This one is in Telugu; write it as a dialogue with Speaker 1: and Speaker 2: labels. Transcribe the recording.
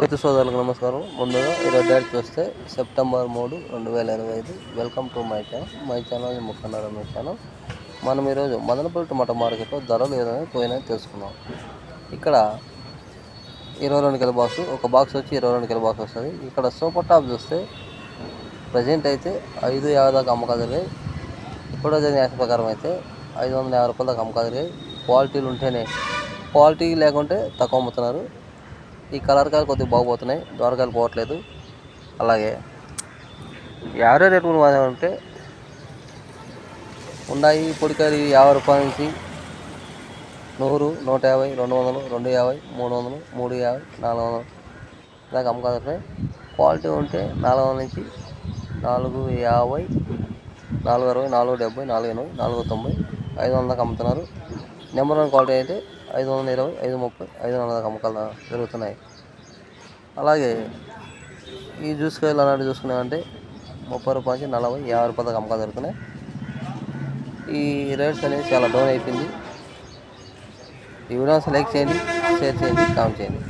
Speaker 1: రైతు సోదరులకు నమస్కారం. ముందుగా ఈరోజు డేట్ చూస్తే సెప్టెంబర్ మూడు రెండు వేల ఇరవై ఐదు. Welcome to my channel. My channel ముఖండ my channel. మనం ఈరోజు మదనపల్లి టమాటా మార్కెట్లో ధరలు ఏదైనా పోయినా తెలుసుకుందాం. ఇక్కడ ఇరవై రెండు కిలో బాక్స్ ఒక బాక్స్ వచ్చి ఇరవై రెండు కిలో బాక్స్ వస్తుంది. ఇక్కడ సూపర్ టాప్ చూస్తే ప్రజెంట్ అయితే ఐదు యాభై దాకా అమ్మకాలు జరిగాయి. ఇప్పుడు జరిగిన యాక్షన్ ప్రకారం అయితే ఐదు వందల యాభై రూపాయల దాకా అమ్మకాలు జరిగాయి. క్వాలిటీలు ఉంటేనే క్వాలిటీ లేకుంటే తక్కువ అమ్ముతున్నారు. ఈ కలర్ కాయలు కొద్దిగా బాగుపోతున్నాయి. దోరకాయలు పోవట్లేదు. అలాగే యావరేజ్ రేటు కూడా ఉన్నాయి. పొడికాయలు యాభై రూపాయల నుంచి నూరు నూట యాభై రెండు వందలు రెండు యాభై మూడు వందలు మూడు యాభై నాలుగు వందలు దాకా అమ్మకాలు క్వాలిటీ ఉంటే నాలుగు వందల నుంచి నాలుగు యాభై నాలుగు అరవై నాలుగు డెబ్బై నాలుగు ఎనభై నాలుగు తొంభై ఐదు వందలకు అమ్ముతున్నారు. నెంబర్ వన్ క్వాలిటీ అయితే ఐదు వందల ఇరవై ఐదు ముప్పై ఐదు వందల అమ్మకాలు జరుగుతున్నాయి. అలాగే ఈ జ్యూస్ కాయలు అలాంటివి చూసుకున్నామంటే ముప్పై రూపాయల నుంచి నలభై యాభై రూపాయల దాకా అమ్మకాలు జరుగుతున్నాయి. ఈ రేట్స్ అనేవి చాలా డౌన్ అయిపోయింది. ఈ వీడియోస్ లైక్ చేయండి షేర్ చేయండి కామెంట్ చేయండి.